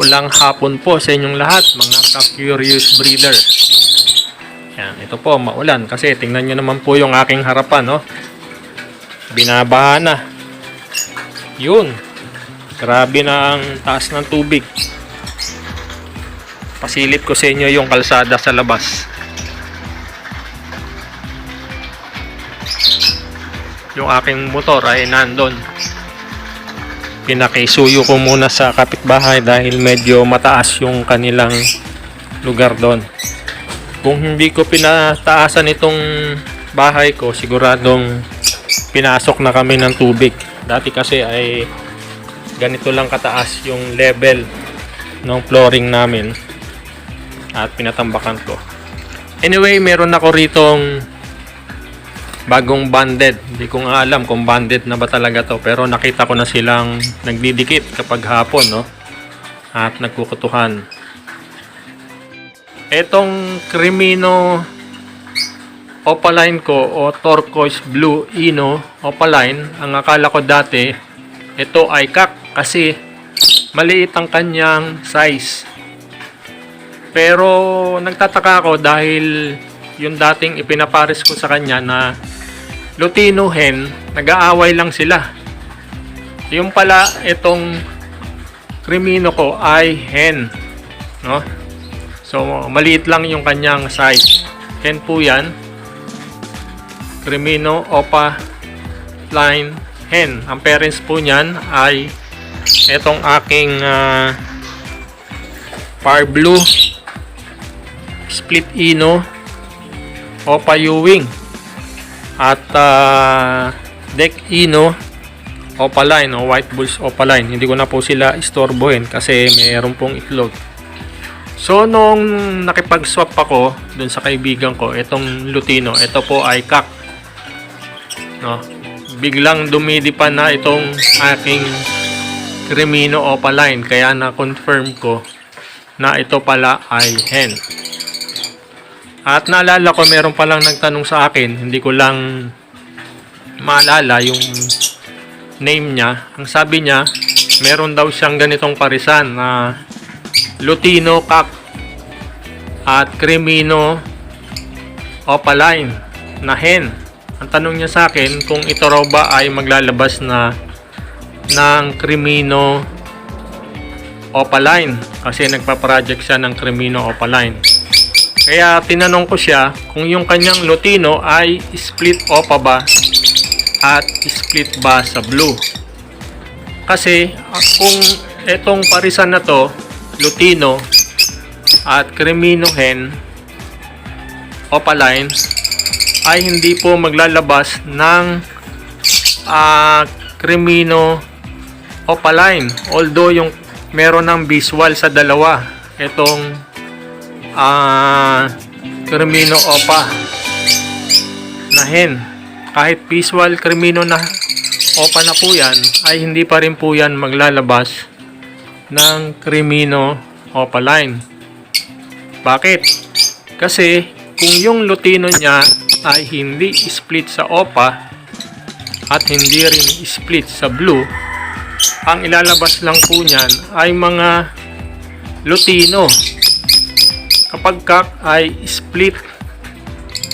Maulang hapon po sa inyong lahat, mga ka-curious breeder. Yan, ito po, maulan. Kasi tingnan nyo naman po yung aking harapan, no? Binabaha na. Yun. Grabe na ang taas ng tubig. Pasilip ko sa inyo yung kalsada sa labas. Yung aking motor ay nandun. Pinakisuyo ko muna sa kapitbahay dahil medyo mataas yung kanilang lugar doon. Kung hindi ko pinataasan itong bahay ko, siguradong pinasok na kami ng tubig. Dati kasi ay ganito lang kataas yung level ng flooring namin at pinatambakan ko. Anyway, meron ako ritong bagong banded. Hindi ko nga alam kung banded na ba talaga to pero nakita ko na silang nagdidikit kapag hapon, no? At nagkukutuhan. Etong Crimino opaline ko o turquoise blue ino opaline, ang akala ko dati ito ay kak kasi maliit ang kanyang size. Pero nagtataka ako dahil yung dating ipinapares ko sa kanya na Lutino hen, nag-aaway lang sila. Yung pala itong Crimino ko ay hen, no? So maliit lang yung kanyang size. Hen po 'yan. Crimino Opa Line Hen. Ang parents po niyan ay itong aking ah, Par Blue Split Ino Opa Ewing at ah, Deck Ino Opaline o White Bulls Opaline. Hindi ko na po sila istorbohin kasi mayroon pong itlog. So nung nakipag-swap ako dun sa kaibigan ko, itong Lutino, ito po ay kak. No? Biglang dumidi pa na itong aking Crimino Opaline kaya na-confirm ko na ito pala ay hen. At naalala ko meron palang nagtanong sa akin, hindi ko lang maalala yung name niya. Ang sabi niya, meron daw siyang ganitong parisan na Lutino Cup at Cremino Opaline na hen. Ang tanong niya sa akin kung ito raw ba ay maglalabas na ng Cremino Opaline kasi nagpa-project siya ng Cremino Opaline. Kaya tinanong ko siya kung yung kanyang Lutino ay split opa ba at split ba sa blue. Kasi ah, kung etong parisan na to, Lutino at Cremino hen opaline ay hindi po maglalabas ng ah, Cremino opaline. Although yung meron ng visual sa dalawa itong ah Cremino opa na hen kahit visual Cremino na opa na po yan ay hindi pa rin po yan maglalabas ng Crimino Opaline. Bakit? Kasi kung yung Lutino niya ay hindi split sa Opa at hindi rin split sa Blue, ang ilalabas lang po niyan ay mga Lutino. Kapag kak ay split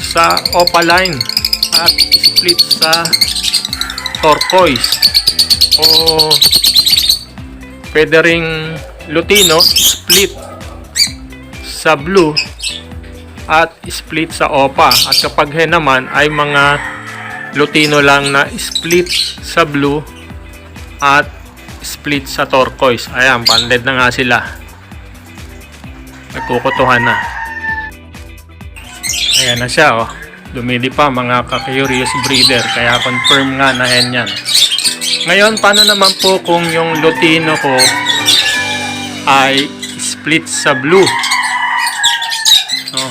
sa Opaline at split sa turquoise. O pwede ring Lutino split sa blue at split sa opa. At kapag hen naman ay mga Lutino lang na split sa blue at split sa turquoise. Ayan banded na nga sila nagkukutuhan na ayan na siya oh dumidi pa mga ka-curious breeder kaya confirm nga na hen yan ngayon, paano naman po kung yung Lutino ko ay split sa blue? No.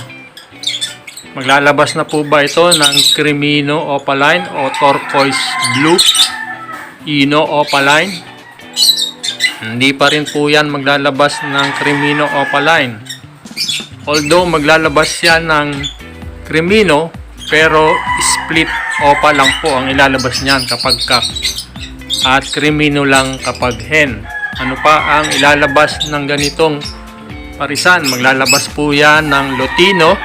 Maglalabas na po ba ito ng Crimino Opaline o Turquoise Blue? Ino Opaline? Hindi pa rin po yan maglalabas ng Crimino Opaline. Although maglalabas yan ng Crimino, pero split Opa lang po ang ilalabas niyan kapag kak at krimino lang kapag hen. ano pa ang ilalabas ng ganitong parisan. Maglalabas po yan ng Lutino,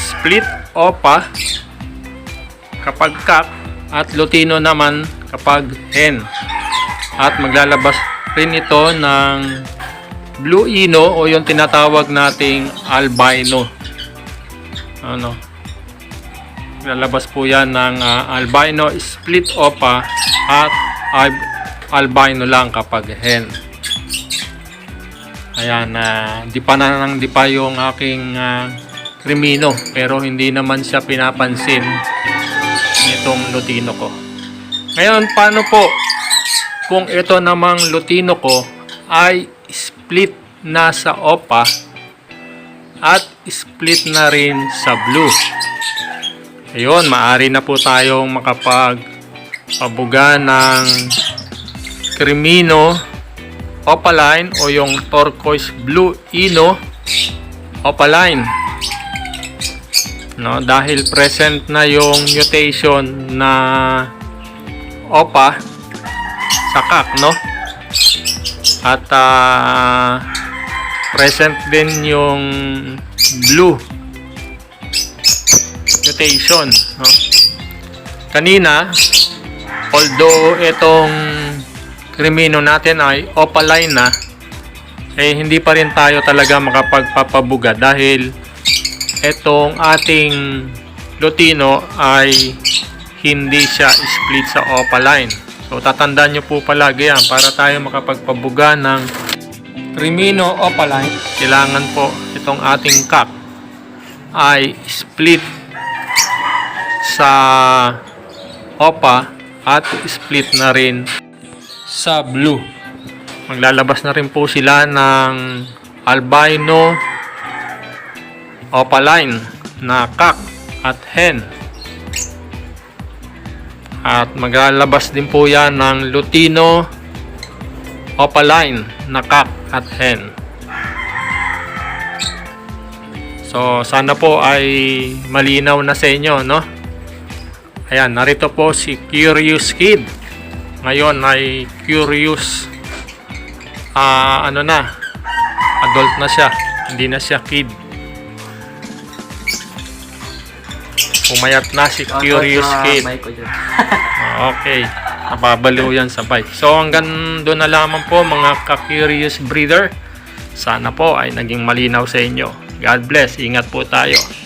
split opa kapag cock at Lutino naman kapag hen. At maglalabas rin ito ng Blue Ino o yung tinatawag nating albino. Ano? Lalabas po yan ng ah, albino split opa at al- albino lang kapag hen. Ayan, na di pa na nang di pa yung aking ah, krimino pero hindi naman siya pinapansin nitong lutino ko. Ngayon, paano po kung ito namang lutino ko ay split na sa opa at split na rin sa blue. Ayun, maari na po tayong makapag pabuga ng Crimino Opaline o yung turquoise blue ino opaline. No, dahil present na yung mutation na opa sa kak, no? At ah, present din yung blue mutation, no? Kanina, although itong krimino natin ay opaline na, eh hindi pa rin tayo talaga makapagpapabuga dahil itong ating lutino ay hindi siya split sa opaline. So tatandaan nyo po palagi yan para tayo makapagpabuga ng krimino opaline. Kailangan po itong ating cup ay split sa opa at split na rin sa blue. Maglalabas na rin po sila ng albino opaline na kak at hen. At maglalabas din po yan ng lutino opaline na kak at hen. So, sana po ay malinaw na sa inyo, no? Ayan, narito po si Curious Kid. Ngayon ay curious ah ano na adult na siya hindi na siya kid pumayat na si curious kid. Ah, okay. Napabaliw yan sa bike. So hanggang doon na lamang po mga ka-curious breeder. Sana po ay naging malinaw sa inyo. God bless. Ingat po tayo